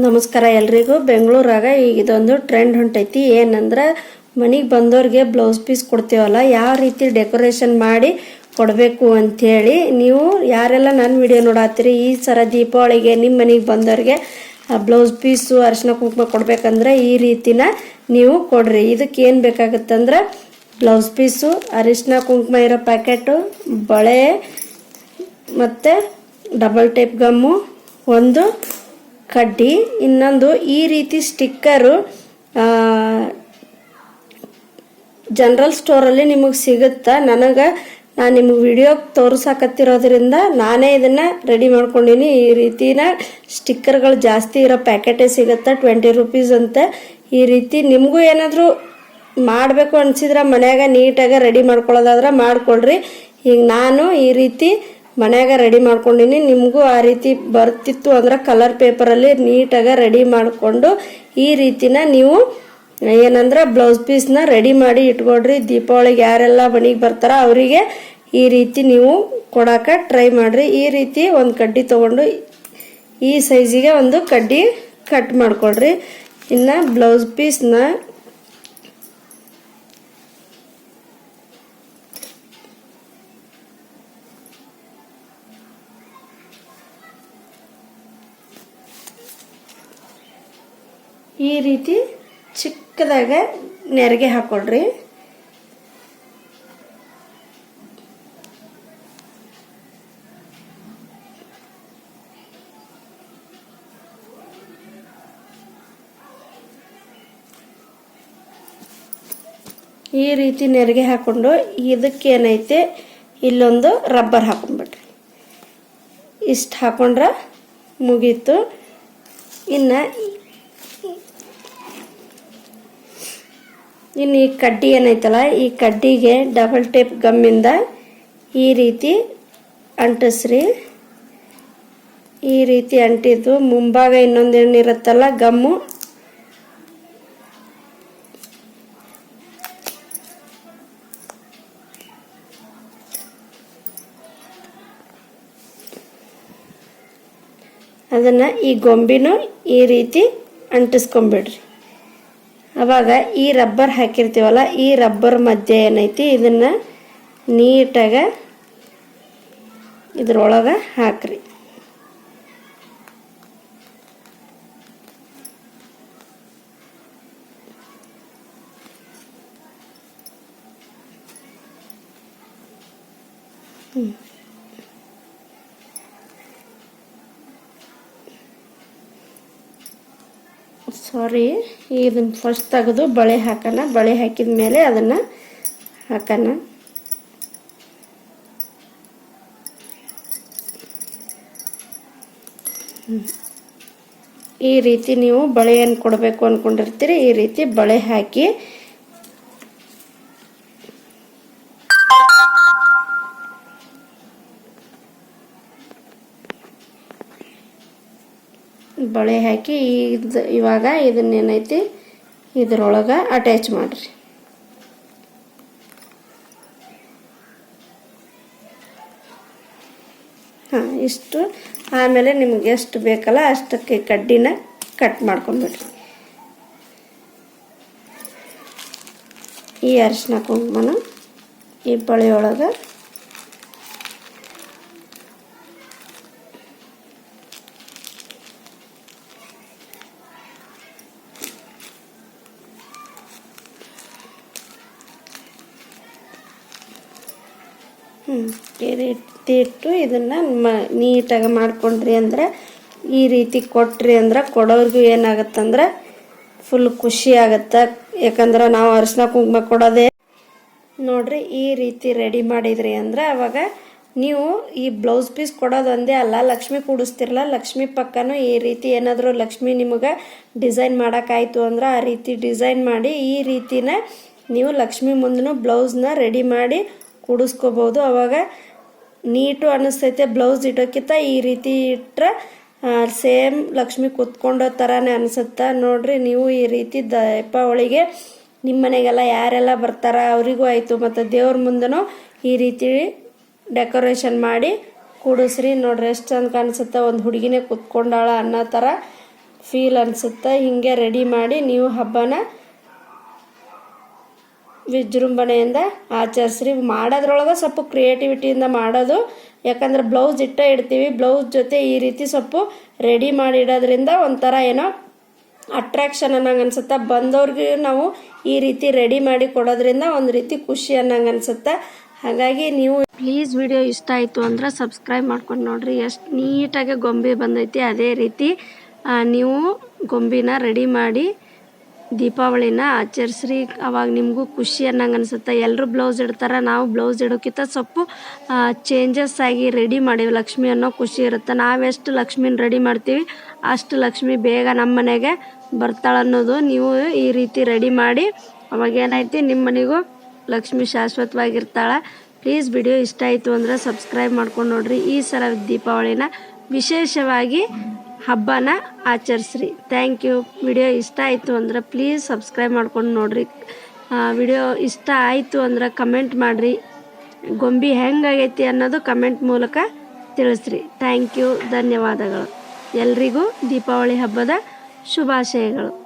ನಮಸ್ಕಾರ ಎಲ್ರಿಗೂ. ಬೆಂಗಳೂರಾಗ ಈಗ ಇದೊಂದು ಟ್ರೆಂಡ್ ಹೊಂಟೈತಿ. ಏನಂದ್ರೆ ಮನೆಗೆ ಬಂದವ್ರಿಗೆ ಬ್ಲೌಸ್ ಪೀಸ್ ಕೊಡ್ತೀವಲ್ಲ, ಯಾವ ರೀತಿ ಡೆಕೋರೇಷನ್ ಮಾಡಿ ಕೊಡಬೇಕು ಅಂಥೇಳಿ ನೀವು ಯಾರೆಲ್ಲ ನನ್ನ ವಿಡಿಯೋ ನೋಡತ್ತೀರಿ, ಈ ಸರ ದೀಪಾವಳಿಗೆ ನಿಮ್ಮ ಮನೆಗೆ ಬಂದವ್ರಿಗೆ ಬ್ಲೌಸ್ ಪೀಸು ಅರಿಶಿನ ಕುಂಕುಮ ಕೊಡಬೇಕಂದ್ರೆ ಈ ರೀತಿನ ನೀವು ಕೊಡ್ರಿ. ಇದಕ್ಕೆ ಏನು ಬೇಕಾಗುತ್ತಂದ್ರೆ ಬ್ಲೌಸ್ ಪೀಸು ಅರಿಶಿನ ಕುಂಕುಮ ಇರೋ ಪ್ಯಾಕೆಟು ಬಳೆ ಮತ್ತು ಡಬಲ್ ಟೈಪ್ ಗಮ್ಮು ಒಂದು ಕಡ್ಡಿ, ಇನ್ನೊಂದು ಈ ರೀತಿ ಸ್ಟಿಕ್ಕರು ಜನರಲ್ ಸ್ಟೋರಲ್ಲಿ ನಿಮಗೆ ಸಿಗುತ್ತಾ? ನನಗೆ, ನಾನು ನಿಮಗೆ ವಿಡಿಯೋ ತೋರಿಸಾಕತ್ತಿರೋದ್ರಿಂದ ನಾನೇ ಇದನ್ನು ರೆಡಿ ಮಾಡ್ಕೊಂಡಿನಿ. ಈ ರೀತಿನ ಸ್ಟಿಕ್ಕರ್ಗಳು ಜಾಸ್ತಿ ಇರೋ ಪ್ಯಾಕೆಟೇ ಸಿಗುತ್ತೆ? ಟ್ವೆಂಟಿ ರುಪೀಸ್ ಅಂತ. ಈ ರೀತಿ ನಿಮಗೂ ಏನಾದರೂ ಮಾಡಬೇಕು ಅನ್ಸಿದ್ರೆ ಮನ್ಯಾಗ ನೀಟಾಗಿ ರೆಡಿ ಮಾಡ್ಕೊಳ್ಳೋದಾದ್ರೆ ಮಾಡ್ಕೊಳ್ರಿ. ಈಗ ನಾನು ಈ ರೀತಿ ಮನ್ಯಾಗ ರೆಡಿ ಮಾಡ್ಕೊಂಡಿನಿ. ನಿಮಗೂ ಆ ರೀತಿ ಬರ್ತಿತ್ತು ಅಂದ್ರೆ ಕಲರ್ ಪೇಪರಲ್ಲಿ ನೀಟಾಗಿ ರೆಡಿ ಮಾಡಿಕೊಂಡು ಈ ರೀತಿನ ನೀವು ಏನಂದ್ರೆ ಬ್ಲೌಸ್ ಪೀಸ್ನ ರೆಡಿ ಮಾಡಿ ಇಟ್ಕೊಡ್ರಿ. ದೀಪಾವಳಿಗೆ ಯಾರೆಲ್ಲ ಮನೆಗೆ ಬರ್ತಾರ ಅವರಿಗೆ ಈ ರೀತಿ ನೀವು ಕೊಡೋಕೆ ಟ್ರೈ ಮಾಡಿರಿ. ಈ ರೀತಿ ಒಂದು ಕಡ್ಡಿ ತೊಗೊಂಡು ಈ ಸೈಜಿಗೆ ಒಂದು ಕಡ್ಡಿ ಕಟ್ ಮಾಡ್ಕೊಳ್ರಿ ಇನ್ನು ಬ್ಲೌಸ್ ಪೀಸ್ನ ಈ ರೀತಿ ಚಿಕ್ಕದಾಗ ನೆರಿಗೆ ಹಾಕೊಳ್ರಿ. ಈ ರೀತಿ ನೆರಿಗೆ ಹಾಕೊಂಡು ಇದಕ್ಕೇನೈತೆ ಇಲ್ಲೊಂದು ರಬ್ಬರ್ ಹಾಕೊಂಡ್ಬಿಡ್ರಿ ಇಷ್ಟು ಹಾಕೊಂಡ್ರೆ ಮುಗೀತು. ಇನ್ನು ಇನ್ನು ಈ ಕಡ್ಡಿ ಏನೈತಲ್ಲ, ಈ ಕಡ್ಡಿಗೆ ಡಬಲ್ ಟೇಪ್ ಗಮ್ಮಿಂದ ಈ ರೀತಿ ಅಂಟಿಸ್ರಿ. ಈ ರೀತಿ ಅಂಟಿದ್ದು ಮುಂಭಾಗ ಇನ್ನೊಂದು ಏನಿರುತ್ತಲ್ಲ ಗಮ್ಮು ಅದನ್ನು ಈ ಗೊಂಬಿನೂ ಈ ರೀತಿ ಅಂಟಿಸ್ಕೊಂಬಿಡ್ರಿ ಅವಾಗ ಈ ರಬ್ಬರ್ ಹಾಕಿರ್ತೀವಲ್ಲ ಈ ರಬ್ಬರ್ ಮಧ್ಯೆ ಏನೈತಿ ಇದನ್ನು ನೀಟಾಗ ಇದ್ರೊಳಗೆ ಹಾಕ್ರಿ. ಸಾರಿ ಇದನ್ನು ಫಸ್ಟ್ ತೆಗೆದು ಬಳೆ ಹಾಕೋಣ. ಬಳೆ ಹಾಕಿದ ಮೇಲೆ ಅದನ್ನು ಹಾಕೋಣ. ಈ ರೀತಿ ನೀವು ಬಳೆಯನ್ನು ಕೊಡಬೇಕು ಅಂದ್ಕೊಂಡಿರ್ತೀರಿ ಈ ರೀತಿ ಬಳೆ ಹಾಕಿ ಬಳೆ ಹಾಕಿ ಇದು ಇವಾಗ ಇದನ್ನೇನೈತಿ? ಇದ್ರೊಳಗೆ ಅಟ್ಯಾಚ್ ಮಾಡಿರಿ. ಹಾಂ, ಇಷ್ಟು. ಆಮೇಲೆ ನಿಮ್ಗೆ ಎಷ್ಟು ಬೇಕಲ್ಲ ಅಷ್ಟಕ್ಕೆ ಕಡ್ಡಿನ ಕಟ್ ಮಾಡ್ಕೊಂಬಿಡ್ರಿ. ಈ ಅರಿಶಿನ ಕುಂಕುಮನ ಈ ಬಳೆಯೊಳಗೆ ಇಟ್ಟು ಇದನ್ನು ಮ ನೀಟಾಗಿ ಮಾಡ್ಕೊಂಡ್ರಿ ಅಂದ್ರೆ, ಈ ರೀತಿ ಕೊಟ್ರಿ ಅಂದ್ರೆ ಕೊಡೋರ್ಗೂ ಏನಾಗತ್ತಂದ್ರೆ ಫುಲ್ ಖುಷಿ ಆಗುತ್ತೆ. ಯಾಕಂದ್ರೆ ನಾವು ಅರಿಶಿನ ಕುಂಕುಮ ಕೊಡೋದೇ ನೋಡ್ರಿ ಈ ರೀತಿ ರೆಡಿ ಮಾಡಿದ್ರಿ ಅಂದ್ರೆ ಅವಾಗ ನೀವು ಈ ಬ್ಲೌಸ್ ಪೀಸ್ ಕೊಡೋದು ಒಂದೇ ಅಲ್ಲ, ಲಕ್ಷ್ಮಿ ಕೂಡಿಸ್ತಿರಲ್ಲ ಲಕ್ಷ್ಮಿ ಪಕ್ಕನೂ ಈ ರೀತಿ ಏನಾದರೂ ಲಕ್ಷ್ಮಿ ನಿಮಗೆ ಡಿಸೈನ್ ಮಾಡೋಕ್ಕಾಯ್ತು ಅಂದ್ರೆ ಆ ರೀತಿ ಡಿಸೈನ್ ಮಾಡಿ ಈ ರೀತಿನ ನೀವು ಲಕ್ಷ್ಮಿ ಮುಂದೂ ಬ್ಲೌಸ್ನ ರೆಡಿ ಮಾಡಿ ಕೂಡಿಸ್ಕೋಬೋದು. ಅವಾಗ ನೀಟು ಅನ್ನಿಸ್ತೈತೆ ಬ್ಲೌಸ್ ಇಡೋಕ್ಕಿಂತ ಈ ರೀತಿ ಇಟ್ಟರೆ ಸೇಮ್ ಲಕ್ಷ್ಮಿ ಕೂತ್ಕೊಂಡೋ ಥರನೇ ಅನಿಸುತ್ತೆ. ನೋಡಿರಿ, ನೀವು ಈ ರೀತಿ ದೀಪಾವಳಿಗೆ ನಿಮ್ಮ ಮನೆಗೆಲ್ಲ ಯಾರೆಲ್ಲ ಬರ್ತಾರ, ಅವರಿಗೂ ಆಯಿತು. ಮತ್ತು ದೇವ್ರ ಮುಂದೆನೂ ಈ ರೀತಿ ಡೆಕೋರೇಷನ್ ಮಾಡಿ ಕೂಡಿಸ್ರಿ. ನೋಡಿರಿ, ಎಷ್ಟು ಚಂದ ಕಾಣಿಸುತ್ತೆ. ಒಂದು ಹುಡುಗಿನೇ ಕೂತ್ಕೊಂಡಾಳ ಅನ್ನೋ ಥರ ಫೀಲ್ ಅನಿಸುತ್ತೆ. ಹೀಗೆ ರೆಡಿ ಮಾಡಿ ನೀವು ಹಬ್ಬನ ವಿಜೃಂಭಣೆಯಿಂದ ಆಚರಿಸ್ರಿ. ಮಾಡೋದ್ರೊಳಗೆ ಸ್ವಲ್ಪ ಕ್ರಿಯೇಟಿವಿಟಿಯಿಂದ ಮಾಡೋದು. ಯಾಕಂದ್ರೆ ಬ್ಲೌಸ್ ಇಟ್ಟೇ ಇಡ್ತೀವಿ. ಬ್ಲೌಸ್ ಜೊತೆ ಈ ರೀತಿ ಸ್ವಲ್ಪ ರೆಡಿ ಮಾಡಿ ಇಡೋದ್ರಿಂದ ಒಂಥರ ಏನೋ ಅಟ್ರಾಕ್ಷನ್ ಅನ್ನಂಗೆ ಅನ್ಸುತ್ತೆ. ಬಂದವ್ರಿಗೆ ನಾವು ಈ ರೀತಿ ರೆಡಿ ಮಾಡಿ ಕೊಡೋದ್ರಿಂದ ಒಂದು ರೀತಿ ಖುಷಿ ಅನ್ನಂಗೆ ಅನ್ಸುತ್ತೆ. ಹಾಗಾಗಿ ನೀವು ಪ್ಲೀಸ್ ವಿಡಿಯೋ ಇಷ್ಟ ಆಯಿತು ಅಂದ್ರೆ ಸಬ್ಸ್ಕ್ರೈಬ್ ಮಾಡ್ಕೊಂಡು ನೋಡಿರಿ. ಎಷ್ಟು ನೀಟಾಗಿ ಗೊಂಬೆ ಬಂದೈತಿ. ಅದೇ ರೀತಿ ನೀವು ಗೊಂಬಿನ ರೆಡಿ ಮಾಡಿ ದೀಪಾವಳಿನ ಆಚರಿಸ್ರಿ. ಅವಾಗ ನಿಮಗೂ ಖುಷಿ ಅನ್ನಂಗೆ ಅನಿಸುತ್ತೆ. ಎಲ್ಲರೂ ಬ್ಲೌಸ್ ಇಡ್ತಾರೆ, ನಾವು ಬ್ಲೌಸ್ ಇಡೋಕ್ಕಿಂತ ಸ್ವಲ್ಪ ಚೇಂಜಸ್ ಆಗಿ ರೆಡಿ ಮಾಡೀವಿ. ಲಕ್ಷ್ಮಿ ಅನ್ನೋ ಖುಷಿ ಇರುತ್ತೆ. ನಾವೆಷ್ಟು ಲಕ್ಷ್ಮಿನ ರೆಡಿ ಮಾಡ್ತೀವಿ, ಅಷ್ಟು ಲಕ್ಷ್ಮಿ ಬೇಗ ನಮ್ಮ ಮನೆಗೆ ಬರ್ತಾಳೆ ಅನ್ನೋದು ನೀವು ಈ ರೀತಿ ರೆಡಿ ಮಾಡಿ. ಅವಾಗ ಏನೈತಿ ನಿಮ್ಮ ಮನೆಗೂ ಲಕ್ಷ್ಮಿ ಶಾಶ್ವತವಾಗಿರ್ತಾಳೆ. ಪ್ಲೀಸ್ ವಿಡಿಯೋ ಇಷ್ಟ ಆಯಿತು ಅಂದರೆ ಸಬ್ಸ್ಕ್ರೈಬ್ ಮಾಡ್ಕೊಂಡು ನೋಡ್ರಿ. ಈ ಸಲ ದೀಪಾವಳಿನ ವಿಶೇಷವಾಗಿ ಹಬ್ಬನ ಆಚರಿಸ್ರಿ. ಥ್ಯಾಂಕ್ ಯು ವಿಡಿಯೋ ಇಷ್ಟ ಆಯಿತು ಅಂದ್ರೆ ಪ್ಲೀಸ್ ಸಬ್ಸ್ಕ್ರೈಬ್ ಮಾಡ್ಕೊಂಡು ನೋಡ್ರಿ. ವಿಡಿಯೋ ಇಷ್ಟ ಆಯಿತು ಅಂದ್ರೆ ಕಮೆಂಟ್ ಮಾಡಿರಿ. ಗೊಂಬಿ ಹೆಂಗಾಗೈತಿ ಅನ್ನೋದು ಕಮೆಂಟ್ ಮೂಲಕ ತಿಳಿಸ್ರಿ. ಥ್ಯಾಂಕ್ ಯು ಧನ್ಯವಾದಗಳು. ಎಲ್ರಿಗೂ ದೀಪಾವಳಿ ಹಬ್ಬದ ಶುಭಾಶಯಗಳು.